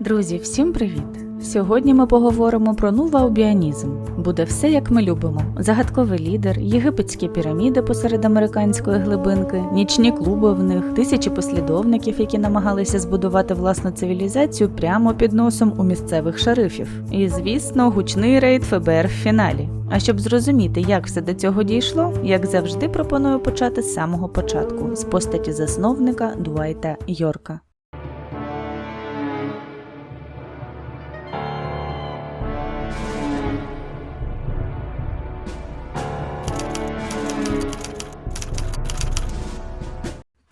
Друзі, всім привіт! Сьогодні ми поговоримо про нуваобіанізм. Буде все, як ми любимо: загадковий лідер, єгипетські піраміди посеред американської глибинки, нічні клуби в них, тисячі послідовників, які намагалися збудувати власну цивілізацію прямо під носом у місцевих шерифів. І, звісно, гучний рейд ФБР в фіналі. А щоб зрозуміти, як все до цього дійшло, як завжди пропоную почати з самого початку з постаті засновника Дуайта Йорка.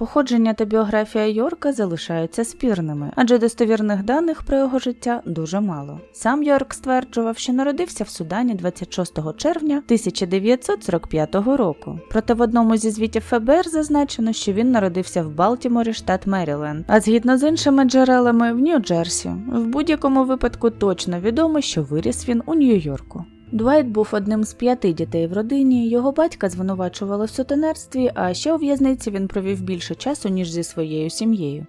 Походження та біографія Йорка залишаються спірними, адже достовірних даних про його життя дуже мало. Сам Йорк стверджував, що народився в Судані 26 червня 1945 року. Проте в одному зі звітів ФБР зазначено, що він народився в Балтіморі, штат Меріленд, а згідно з іншими джерелами в Нью-Джерсі. В будь-якому випадку точно відомо, що виріс він у Нью-Йорку. Дуайт був одним з п'яти дітей в родині. Його батька звинувачували в сутенерстві, а ще у в'язниці він провів більше часу, ніж зі своєю сім'єю.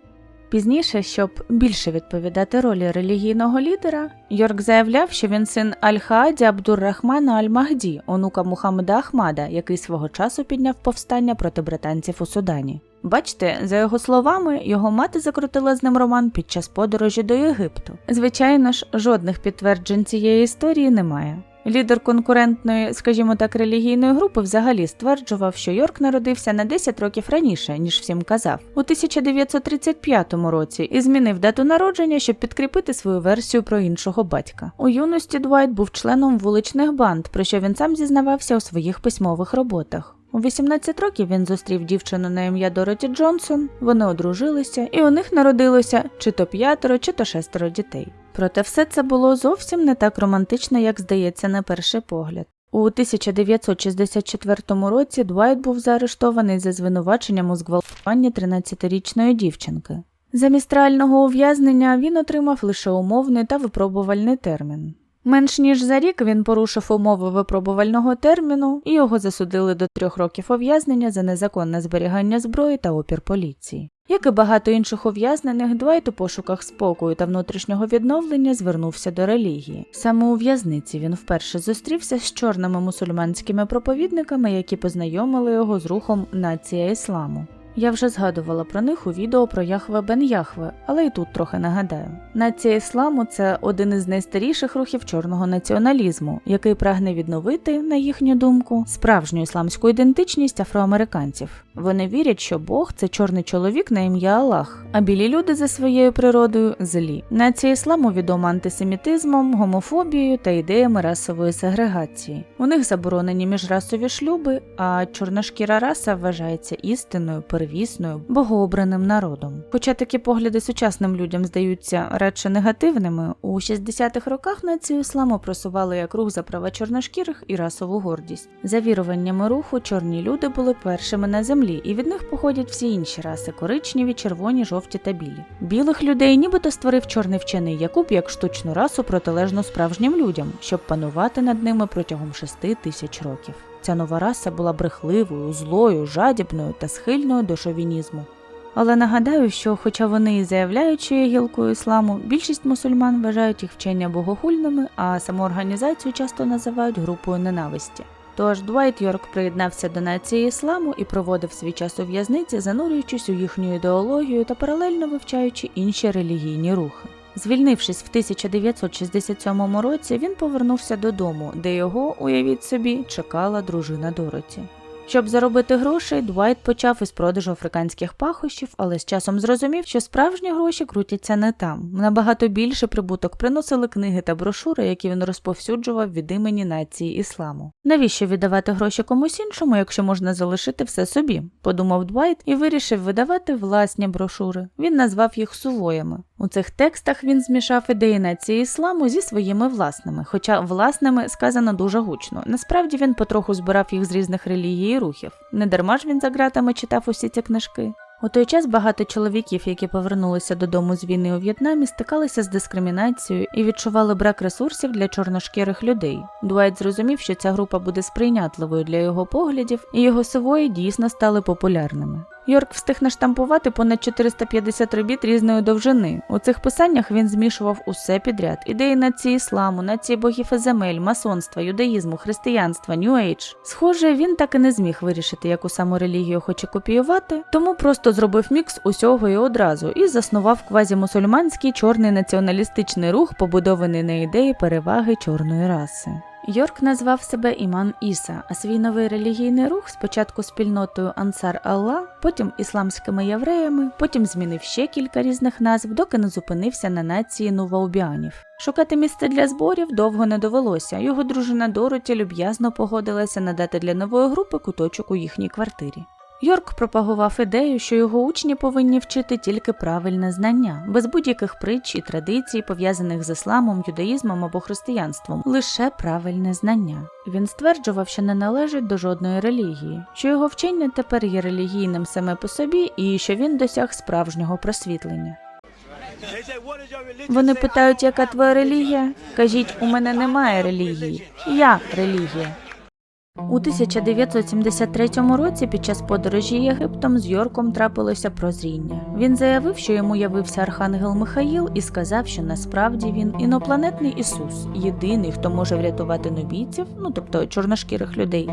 Пізніше, щоб більше відповідати ролі релігійного лідера, Йорк заявляв, що він син Аль-Хааді Абдуррахмана Аль-Махді, онука Мухаммеда Ахмада, який свого часу підняв повстання проти британців у Судані. Бачите, за його словами, його мати закрутила з ним роман під час подорожі до Єгипту. Звичайно ж, жодних підтверджень цієї історії немає. Лідер конкурентної, скажімо так, релігійної групи взагалі стверджував, що Йорк народився на 10 років раніше, ніж всім казав, у 1935 році і змінив дату народження, щоб підкріпити свою версію про іншого батька. У юності Двайт був членом вуличних банд, про що він сам зізнавався у своїх письмових роботах. У 18 років він зустрів дівчину на ім'я Дороті Джонсон, вони одружилися, і у них народилося чи то п'ятеро, чи то шестеро дітей. Проте все це було зовсім не так романтично, як здається на перший погляд. У 1964 році Двайт був заарештований за звинуваченням у зґвалтуванні 13-річної дівчинки. Замість реального ув'язнення він отримав лише умовний та випробувальний термін. Менш ніж за рік він порушив умови випробувального терміну і його засудили до трьох років ув'язнення за незаконне зберігання зброї та опір поліції. Як і багато інших ув'язнених, Двайт у пошуках спокою та внутрішнього відновлення звернувся до релігії. Саме у в'язниці він вперше зустрівся з чорними мусульманськими проповідниками, які познайомили його з рухом нація ісламу. Я вже згадувала про них у відео про Яхве Бен Яхве, але і тут трохи нагадаю. Нація ісламу це один із найстаріших рухів чорного націоналізму, який прагне відновити, на їхню думку, справжню ісламську ідентичність афроамериканців. Вони вірять, що Бог це чорний чоловік на ім'я Аллах, а білі люди за своєю природою злі. Нація ісламу відома антисемітизмом, гомофобією та ідеями расової сегрегації. У них заборонені міжрасові шлюби, а чорношкіра раса вважається істинною, первісною, богообраним народом. Хоча такі погляди сучасним людям здаються радше негативними, у 60-х роках націю ісламу просували як рух за права чорношкірих і расову гордість. За віруваннями руху, чорні люди були першими на землі, і від них походять всі інші раси коричневі, червоні, жовті та білі. Білих людей нібито створив чорний вчений Якуб як штучну расу протилежну справжнім людям, щоб панувати над ними протягом шести тисяч років. Ця нова раса була брехливою, злою, жадібною та схильною до шовінізму. Але нагадаю, що, хоча вони і заявляють, що є гілкою ісламу, більшість мусульман вважають їх вчення богохульними, а саму організацію часто називають групою ненависті. Тож Двайт Йорк приєднався до нації ісламу і проводив свій час у в'язниці, занурюючись у їхню ідеологію та паралельно вивчаючи інші релігійні рухи. Звільнившись в 1967 році, він повернувся додому, де його, уявіть собі, чекала дружина Дороті. Щоб заробити грошей, Двайт почав із продажу африканських пахощів, але з часом зрозумів, що справжні гроші крутяться не там. Набагато більше прибуток приносили книги та брошури, які він розповсюджував від імені нації ісламу. Навіщо віддавати гроші комусь іншому, якщо можна залишити все собі? подумав Двайт і вирішив видавати власні брошури. Він назвав їх сувоями. У цих текстах він змішав ідеї нації ісламу зі своїми власними, хоча власними сказано дуже гучно. Насправді він потроху збирав їх з різних релігій і рухів. Недарма ж він за ґратами читав усі ці книжки. У той час багато чоловіків, які повернулися додому з війни у В'єтнамі, стикалися з дискримінацією і відчували брак ресурсів для чорношкірих людей. Дуайт зрозумів, що ця група буде сприйнятливою для його поглядів, і його сувої дійсно стали популярними. Йорк встиг наштампувати понад 450 робіт різної довжини. У цих писаннях він змішував усе підряд: ідеї нації ісламу, нації богів і земель, масонства, юдаїзму, християнства, Age. Схоже, він так і не зміг вирішити, яку саму релігію хоче копіювати, тому просто зробив мікс усього і одразу і заснував квазімусульманський чорний націоналістичний рух, побудований на ідеї переваги чорної раси. Йорк назвав себе Іман Іса, а свій новий релігійний рух спочатку спільнотою Ансар Алла, потім ісламськими євреями, потім змінив ще кілька різних назв, доки не зупинився на нації нуваубіанів. Шукати місце для зборів довго не довелося. Його дружина Дороті люб'язно погодилася надати для нової групи куточок у їхній квартирі. Йорк пропагував ідею, що його учні повинні вчити тільки правильне знання, без будь-яких притч і традицій, пов'язаних з ісламом, юдаїзмом або християнством, лише правильне знання. Він стверджував, що не належить до жодної релігії, що його вчення тепер є релігійним саме по собі, і що він досяг справжнього просвітлення. Вони питають, яка твоя релігія? Кажіть, у мене немає релігії. Я релігія. У 1973 році під час подорожі Єгиптом з Йорком трапилося прозріння. Він заявив, що йому явився архангел Михаїл і сказав, що насправді він інопланетний Ісус, єдиний, хто може врятувати нубійців, ну тобто чорношкірих людей.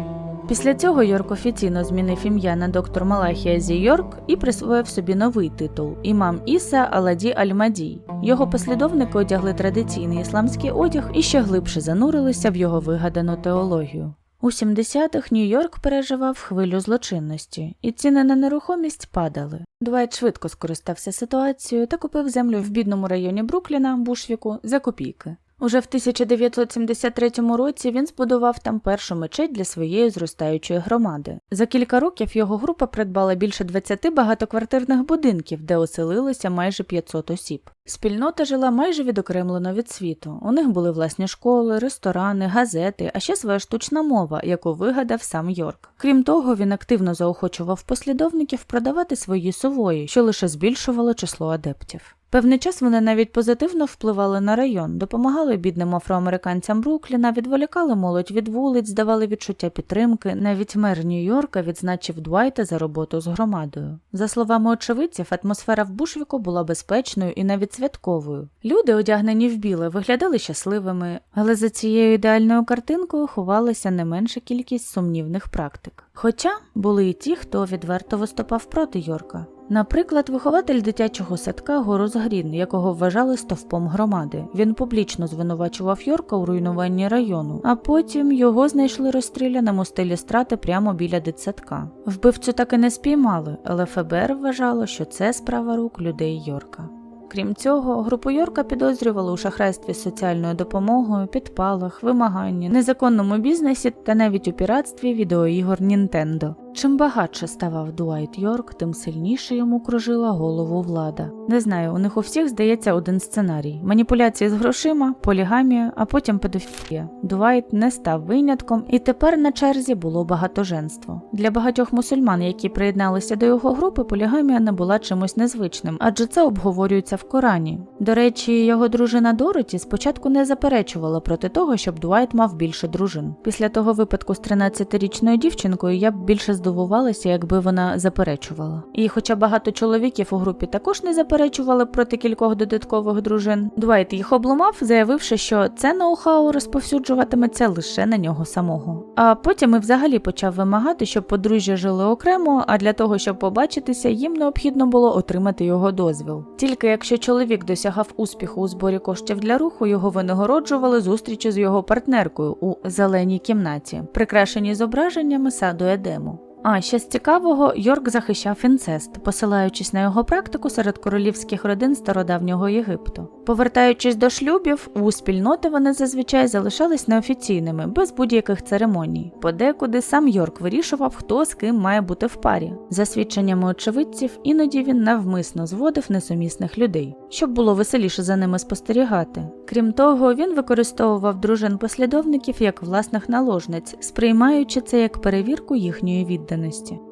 Після цього Йорк офіційно змінив ім'я на доктор Малахія Зі Йорк і присвоїв собі новий титул імам Іса Аладі Аль-Мадій. Його послідовники одягли традиційний ісламський одяг і ще глибше занурилися в його вигадану теологію. У 70-х Нью-Йорк переживав хвилю злочинності, і ціни на нерухомість падали. Двайт швидко скористався ситуацією та купив землю в бідному районі Брукліна, Бушвіку, за копійки. Уже в 1973 році він збудував там першу мечеть для своєї зростаючої громади. За кілька років його група придбала більше 20 багатоквартирних будинків, де оселилося майже 500 осіб. Спільнота жила майже відокремлено від світу. У них були власні школи, ресторани, газети, а ще своя штучна мова, яку вигадав сам Йорк. Крім того, він активно заохочував послідовників продавати свої сової, що лише збільшувало число адептів. Певний час вони навіть позитивно впливали на район, допомагали бідним афроамериканцям Брукліна, відволікали молодь від вулиць, давали відчуття підтримки. Навіть мер Нью-Йорка відзначив Дуайта за роботу з громадою. За словами очевидців, атмосфера в Бушвіку була безпечною і навіть святковою. Люди, одягнені в біле, виглядали щасливими, але за цією ідеальною картинкою ховалася не менша кількість сумнівних практик. Хоча були і ті, хто відверто виступав проти Йорка. Наприклад, вихователь дитячого садка Горос Грін, якого вважали стовпом громади. Він публічно звинувачував Йорка у руйнуванні району, а потім його знайшли розстріляним у стилі страти прямо біля дитсадка. Вбивцю так і не спіймали, але ФБР вважало, що це справа рук людей Йорка. Крім цього, групу Йорка підозрювали у шахрайстві з соціальною допомогою, підпалах, вимаганні, незаконному бізнесі та навіть у піратстві відеоігор Нінтендо. Чим багатше ставав Дуайт Йорк, тим сильніше йому кружила голову влада. Не знаю, у них у всіх здається один сценарій: маніпуляції з грошима, полігамія, а потім педофілія. Дуайт не став винятком, і тепер на черзі було багатоженство. Для багатьох мусульман, які приєдналися до його групи, полігамія не була чимось незвичним, адже це обговорюється в Корані. До речі, його дружина Дороті спочатку не заперечувала проти того, щоб Дуайт мав більше дружин. Після того випадку з 13-річною дівчинкою я б більше здивувалася, якби вона заперечувала. І хоча багато чоловіків у групі також не заперечували проти кількох додаткових дружин, Дуайт їх обломав, заявивши, що це ноу-хау розповсюджуватиметься лише на нього самого. А потім і взагалі почав вимагати, щоб подружжя жили окремо, а для того, щоб побачитися, їм необхідно було отримати його дозвіл. Тільки якщо чоловік досягав успіху у зборі коштів для руху, його винагороджували зустрічі з його партнеркою у зеленій кімнаті, прикрашеній зображеннями саду Едему. А ще з цікавого, Йорк захищав інцест, посилаючись на його практику серед королівських родин стародавнього Єгипту. Повертаючись до шлюбів, у спільноти вони зазвичай залишались неофіційними, без будь-яких церемоній. Подекуди сам Йорк вирішував, хто з ким має бути в парі. За свідченнями очевидців, іноді він навмисно зводив несумісних людей, щоб було веселіше за ними спостерігати. Крім того, він використовував дружин послідовників як власних наложниць, сприймаючи це як перевірку їхньої відданості.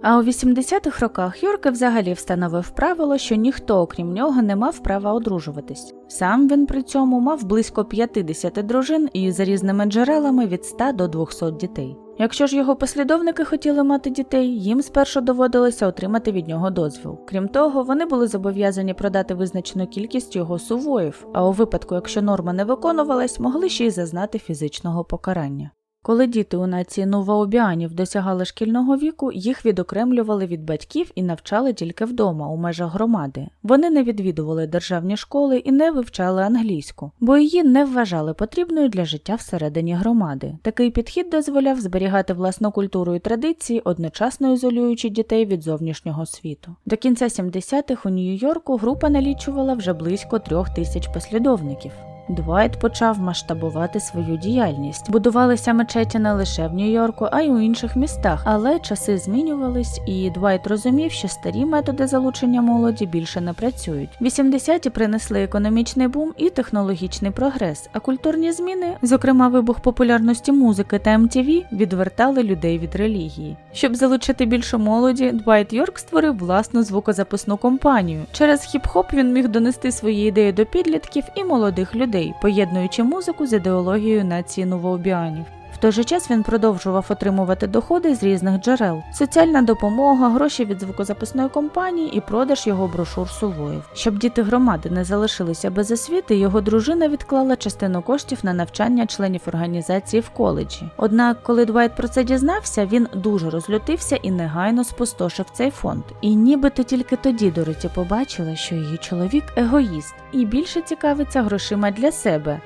А у 80-х роках Йорк взагалі встановив правило, що ніхто, окрім нього, не мав права одружуватись. Сам він при цьому мав близько 50 дружин і за різними джерелами від 100 до 200 дітей. Якщо ж його послідовники хотіли мати дітей, їм спершу доводилося отримати від нього дозвіл. Крім того, вони були зобов'язані продати визначену кількість його сувоїв, а у випадку, якщо норма не виконувалась, могли ще й зазнати фізичного покарання. Коли діти у нації новообіанів досягали шкільного віку, їх відокремлювали від батьків і навчали тільки вдома у межах громади. Вони не відвідували державні школи і не вивчали англійську, бо її не вважали потрібною для життя всередині громади. Такий підхід дозволяв зберігати власну культуру і традиції, одночасно ізолюючи дітей від зовнішнього світу. До кінця 70-х у Нью-Йорку група налічувала вже близько трьох тисяч послідовників. Двайт почав масштабувати свою діяльність. Будувалися мечеті не лише в Нью-Йорку, а й у інших містах, але часи змінювались, і Двайт розумів, що старі методи залучення молоді більше не працюють. 80-ті принесли економічний бум і технологічний прогрес, а культурні зміни, зокрема вибух популярності музики та MTV, відвертали людей від релігії. Щоб залучити більше молоді, Двайт Йорк створив власну звукозаписну компанію. Через хіп-хоп він міг донести свої ідеї до підлітків і молодих людей поєднуючи музику з ідеологією нації новообіанів. Той же час він продовжував отримувати доходи з різних джерел: соціальна допомога, гроші від звукозаписної компанії і продаж його брошур сувоїв. Щоб діти громади не залишилися без освіти, його дружина відклала частину коштів на навчання членів організації в коледжі. Однак, коли Двайт про це дізнався, він дуже розлютився і негайно спустошив цей фонд. І нібито тільки тоді Дороті побачила, що її чоловік егоїст і більше цікавиться грошима для себе.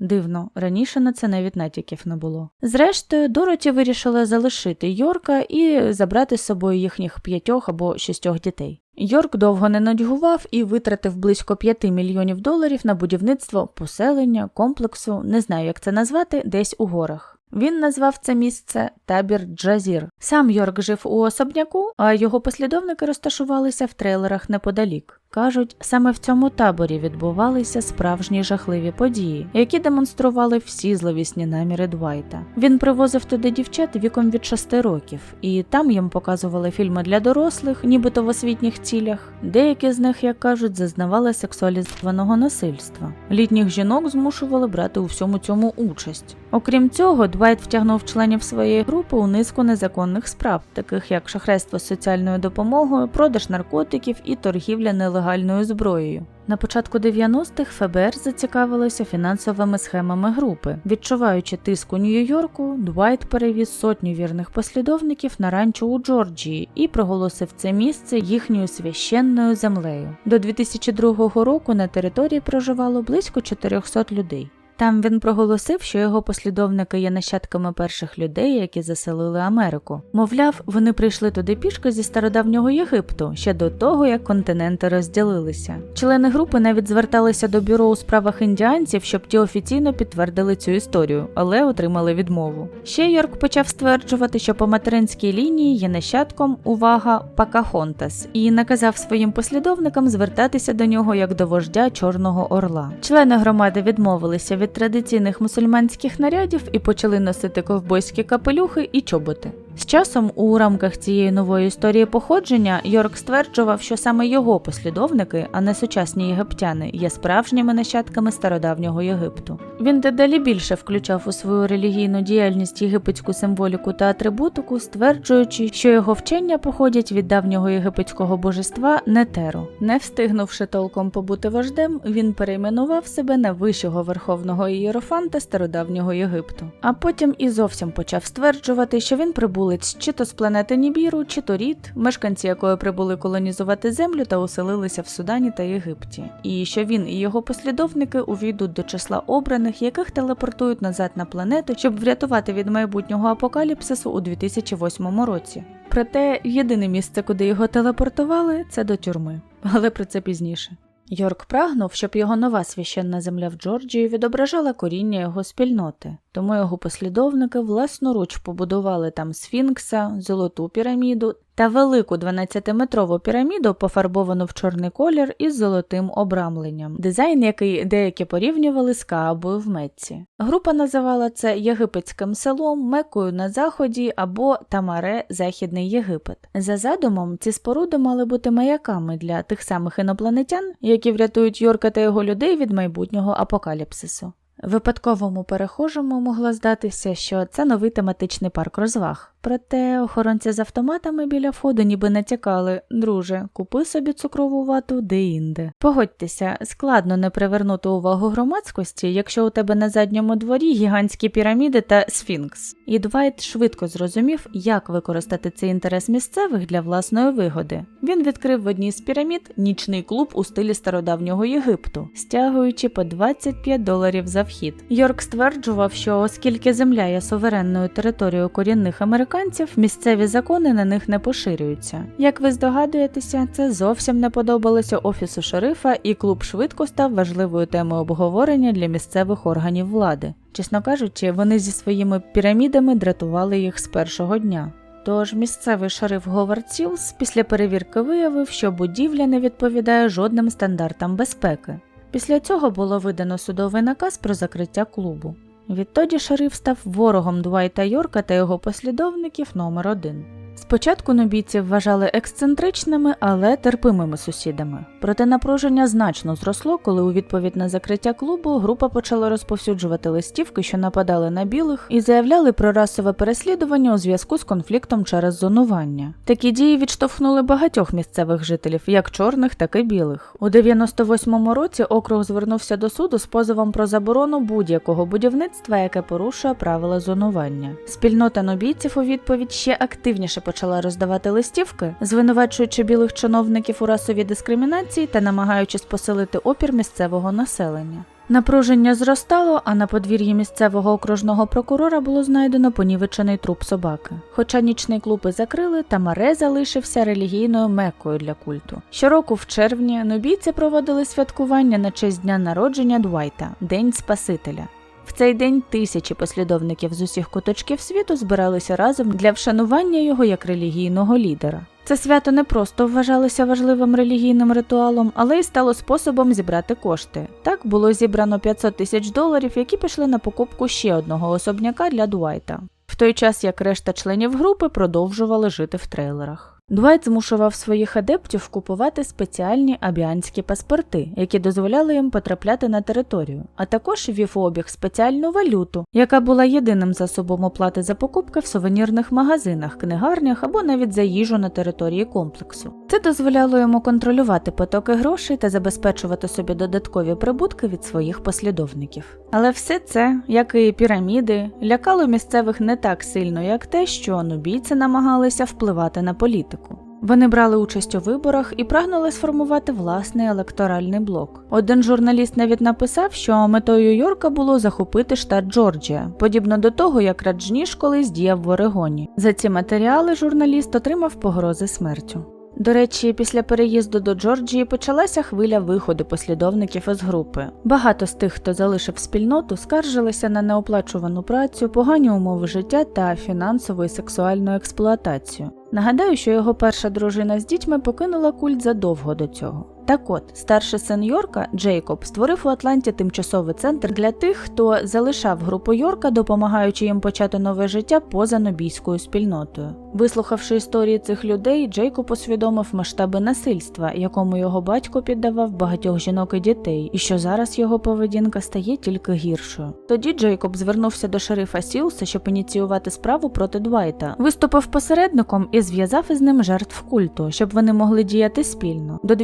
Дивно, раніше на це навіть натяків не було. Зрештою, Дороті вирішила залишити Йорка і забрати з собою їхніх п'ятьох або шістьох дітей. Йорк довго не нудьгував і витратив близько 5 мільйонів доларів на будівництво поселення, комплексу, не знаю, як це назвати, десь у горах. Він назвав це місце табір Джазір. Сам Йорк жив у особняку, а його послідовники розташувалися в трейлерах неподалік. Кажуть, саме в цьому таборі відбувалися справжні жахливі події, які демонстрували всі зловісні наміри Двайта. Він привозив туди дівчат віком від 6 років, і там їм показували фільми для дорослих, нібито в освітніх цілях. Деякі з них, як кажуть, зазнавали сексуалізованого насильства. Літніх жінок змушували брати у всьому цьому участь. Окрім цього, Двайт втягнув членів своєї групи у низку незаконних справ, таких як шахрайство з соціальною допомогою, продаж наркотиків і торгівля нелегальною зброєю. На початку 90-х ФБР зацікавилося фінансовими схемами групи. Відчуваючи тиск у Нью-Йорку, Двайт перевіз сотню вірних послідовників на ранчо у Джорджії і проголосив це місце їхньою священною землею. До 2002 року на території проживало близько 400 людей. Там він проголосив, що його послідовники є нащадками перших людей, які заселили Америку. Мовляв, вони прийшли туди пішки зі стародавнього Єгипту ще до того, як континенти розділилися. Члени групи навіть зверталися до бюро у справах індіанців, щоб ті офіційно підтвердили цю історію, але отримали відмову. Ще Йорк почав стверджувати, що по материнській лінії є нащадком увага Пакахонтас, і наказав своїм послідовникам звертатися до нього як до вождя Чорного Орла. Члени громади відмовилися від традиційних мусульманських нарядів і почали носити ковбойські капелюхи і чоботи. З часом, у рамках цієї нової історії походження, Йорк стверджував, що саме його послідовники, а не сучасні єгиптяни, є справжніми нащадками стародавнього Єгипту. Він дедалі більше включав у свою релігійну діяльність єгипетську символіку та атрибутику, стверджуючи, що його вчення походять від давнього єгипетського божества Нетеру. Не встигнувши толком побути вождем, він перейменував себе на вищого верховного ієрофанта стародавнього Єгипту. А потім і зовсім почав стверджувати, що він прибув прибулець чи то з планети Нібіру, чи то рід, мешканці якої прибули колонізувати землю та оселилися в Судані та Єгипті, і що він і його послідовники увійдуть до числа обраних, яких телепортують назад на планету, щоб врятувати від майбутнього апокаліпсису у 2008 році. Проте єдине місце, куди його телепортували, це до тюрми, але про це пізніше. Йорк прагнув, щоб його нова священна земля в Джорджії відображала коріння його спільноти, тому його послідовники власноруч побудували там сфінкса, золоту піраміду та велику 12-метрову піраміду, пофарбовану в чорний колір із золотим обрамленням, дизайн, який деякі порівнювали з Каабою в Мецці. Група називала це єгипетським селом, Мекою на заході або Тамаре Західний Єгипет. За задумом, ці споруди мали бути маяками для тих самих інопланетян, які врятують Йорка та його людей від майбутнього апокаліпсису. Випадковому перехожому могло здатися, що це новий тематичний парк розваг. Проте охоронці з автоматами біля входу ніби натякали Друже, купи собі цукрову вату де-інде. Погодьтеся, складно не привернути увагу громадськості, якщо у тебе на задньому дворі гігантські піраміди та сфінкс. І Двайт швидко зрозумів, як використати цей інтерес місцевих для власної вигоди. Він відкрив в одній з пірамід нічний клуб у стилі стародавнього Єгипту, стягуючи по 25 доларів за вхід. Йорк стверджував, що оскільки земля є суверенною територією корінних американців, місцеві закони на них не поширюються. Як ви здогадуєтеся, це зовсім не подобалося офісу шерифа, і клуб швидко став важливою темою обговорення для місцевих органів влади. Чесно кажучи, вони зі своїми пірамідами дратували їх з першого дня. Тож місцевий шериф Говард Сілс після перевірки виявив, що будівля не відповідає жодним стандартам безпеки. Після цього було видано судовий наказ про закриття клубу. Відтоді шериф став ворогом Дуайта Йорка та його послідовників номер один. Спочатку нобійців вважали ексцентричними, але терпимими сусідами. Проте напруження значно зросло, коли у відповідь на закриття клубу група почала розповсюджувати листівки, що нападали на білих, і заявляли про расове переслідування у зв'язку з конфліктом через зонування. Такі дії відштовхнули багатьох місцевих жителів, як чорних, так і білих. У 98-му році округ звернувся до суду з позовом про заборону будь-якого будівництва, яке порушує правила зонування. Спільнота нобійців у відповідь ще активніше почала роздавати листівки, звинувачуючи білих чиновників у расовій дискримінації та намагаючись посилити опір місцевого населення. Напруження зростало, а на подвір'ї місцевого окружного прокурора було знайдено понівечений труп собаки. Хоча нічний клуб і закрили, Тамаре залишився релігійною меккою для культу. Щороку в червні нобійці проводили святкування на честь дня народження Дуайта День Спасителя. В цей день тисячі послідовників з усіх куточків світу збиралися разом для вшанування його як релігійного лідера. Це свято не просто вважалося важливим релігійним ритуалом, але й стало способом зібрати кошти. Так було зібрано 500 тисяч доларів, які пішли на покупку ще одного особняка для Дуайта. В той час як решта членів групи продовжували жити в трейлерах. Дуайт змушував своїх адептів купувати спеціальні абіанські паспорти, які дозволяли їм потрапляти на територію, а також ввів у обіг спеціальну валюту, яка була єдиним засобом оплати за покупки в сувенірних магазинах, книгарнях або навіть за їжу на території комплексу. Це дозволяло йому контролювати потоки грошей та забезпечувати собі додаткові прибутки від своїх послідовників. Але все це, як і піраміди, лякало місцевих не так сильно, як те, що нубійці намагалися впливати на політику. Вони брали участь у виборах і прагнули сформувати власний електоральний блок. Один журналіст навіть написав, що метою Йорка було захопити штат Джорджія, подібно до того, як Раджніш колись діяв в Орегоні. За ці матеріали журналіст отримав погрози смертю. До речі, після переїзду до Джорджії почалася хвиля виходу послідовників із групи. Багато з тих, хто залишив спільноту, скаржилися на неоплачувану працю, погані умови життя та фінансову і сексуальну експлуатацію. Нагадаю, що його перша дружина з дітьми покинула культ задовго до цього. Так от, старший син Йорка, Джейкоб, створив у Атланті тимчасовий центр для тих, хто залишав групу Йорка, допомагаючи їм почати нове життя поза нобійською спільнотою. Вислухавши історії цих людей, Джейкоб усвідомив масштаби насильства, якому його батько піддавав багатьох жінок і дітей, і що зараз його поведінка стає тільки гіршою. Тоді Джейкоб звернувся до шерифа Сілса, щоб ініціювати справу проти Двайта, виступив посередником і зв'язав із ним жертв культу, щоб вони могли діяти спільно. До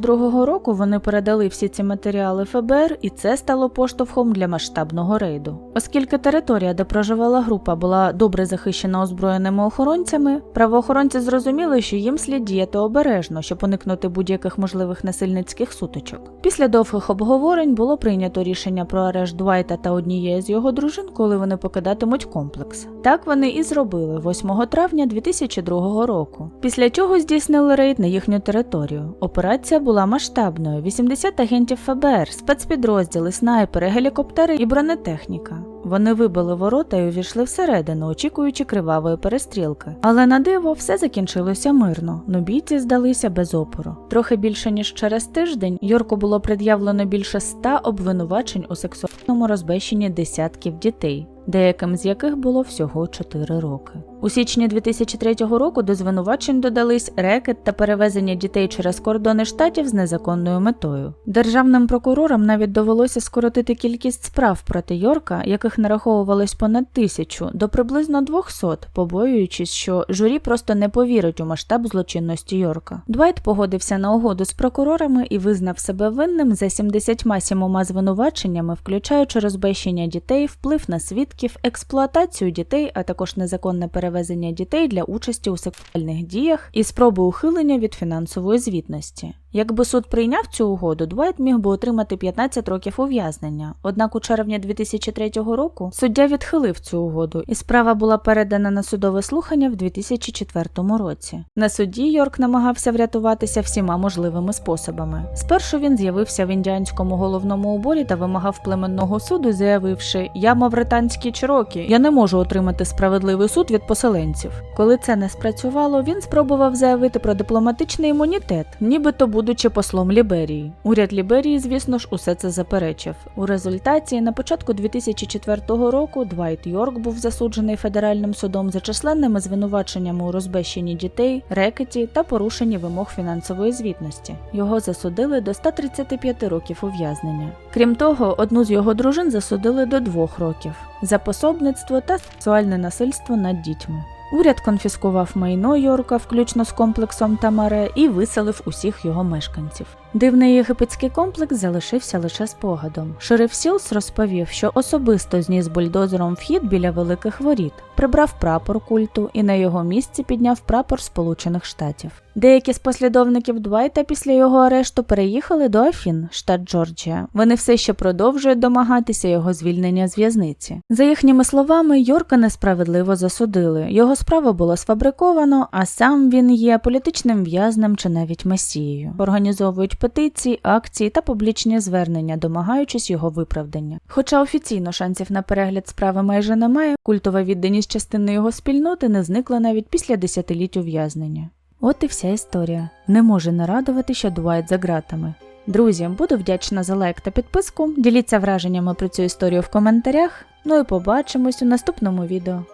2002 року вони передали всі ці матеріали ФБР, і це стало поштовхом для масштабного рейду. Оскільки територія, де проживала група, була добре захищена озброєними охоронцями, правоохоронці зрозуміли, що їм слід діяти обережно, щоб уникнути будь-яких можливих насильницьких сутичок. Після довгих обговорень було прийнято рішення про арешт Дуайта та однієї з його дружин, коли вони покидатимуть комплекс. Так вони і зробили 8 травня 2002 року. Після чого здійснили рейд на їхню територію. Операція була масштабною: 80 агентів ФБР, спецпідрозділи, снайпери, гелікоптери і бронетехніка. Вони вибили ворота і увійшли всередину, очікуючи кривавої перестрілки. Але на диво все закінчилося мирно. Нобійці здалися без опору. Трохи більше ніж через тиждень Йорку було пред'явлено більше ста обвинувачень у сексуальному розбещенні десятків дітей, деяким з яких було всього 4 роки. У січні 2003 року до звинувачень додались рекет та перевезення дітей через кордони штатів з незаконною метою. Державним прокурорам навіть довелося скоротити кількість справ проти Йорка, яких нараховувалось понад тисячу, до приблизно 200, побоюючись, що журі просто не повірить у масштаб злочинності Йорка. Двайт погодився на угоду з прокурорами і визнав себе винним за 77 звинуваченнями, включаючи розбещення дітей, вплив на свідків, експлуатацію дітей, а також незаконне перевезення дітей для участі у сексуальних діях і спроби ухилення від фінансової звітності. Якби суд прийняв цю угоду, Двайт міг би отримати 15 років ув'язнення. Однак у червні 2003 року суддя відхилив цю угоду, і справа була передана на судове слухання в 2004 році. На суді Йорк намагався врятуватися всіма можливими способами. Спершу він з'явився в індіанському головному уборі та вимагав племенного суду, заявивши: Я мавританський чирокі, я не можу отримати справедливий суд від поселенців. Коли це не спрацювало, він спробував заявити про дипломатичний імунітет, нібито будучи послом Ліберії. Уряд Ліберії, звісно ж, усе це заперечив. У результаті на початку 2004 року Двайт Йорк був засуджений федеральним судом за численними звинуваченнями у розбещенні дітей, рекеті та порушенні вимог фінансової звітності. Його засудили до 135 років ув'язнення. Крім того, одну з його дружин засудили до двох років за пособництво та сексуальне насильство над дітьми. Уряд конфіскував майно Йорка, включно з комплексом Тамаре, і виселив усіх його мешканців. Дивний єгипетський комплекс залишився лише спогадом. Шериф Сілс розповів, що особисто зніс бульдозером вхід біля великих воріт, прибрав прапор культу і на його місці підняв прапор Сполучених Штатів. Деякі з послідовників Двайта після його арешту переїхали до Афін, штат Джорджія. Вони все ще продовжують домагатися його звільнення з в'язниці. За їхніми словами, Йорка несправедливо засудили. Його справа було сфабриковано, а сам він є політичним в'язнем чи навіть месією. Організовують петиції, акції та публічні звернення, домагаючись його виправдання. Хоча офіційно шансів на перегляд справи майже немає, культова відданість частини його спільноти не зникла навіть після десятиліть ув'язнення. От і вся історія. Не може не радувати, що Дуайт за ґратами. Друзі, буду вдячна за лайк та підписку. Діліться враженнями про цю історію в коментарях. Ну і побачимось у наступному відео.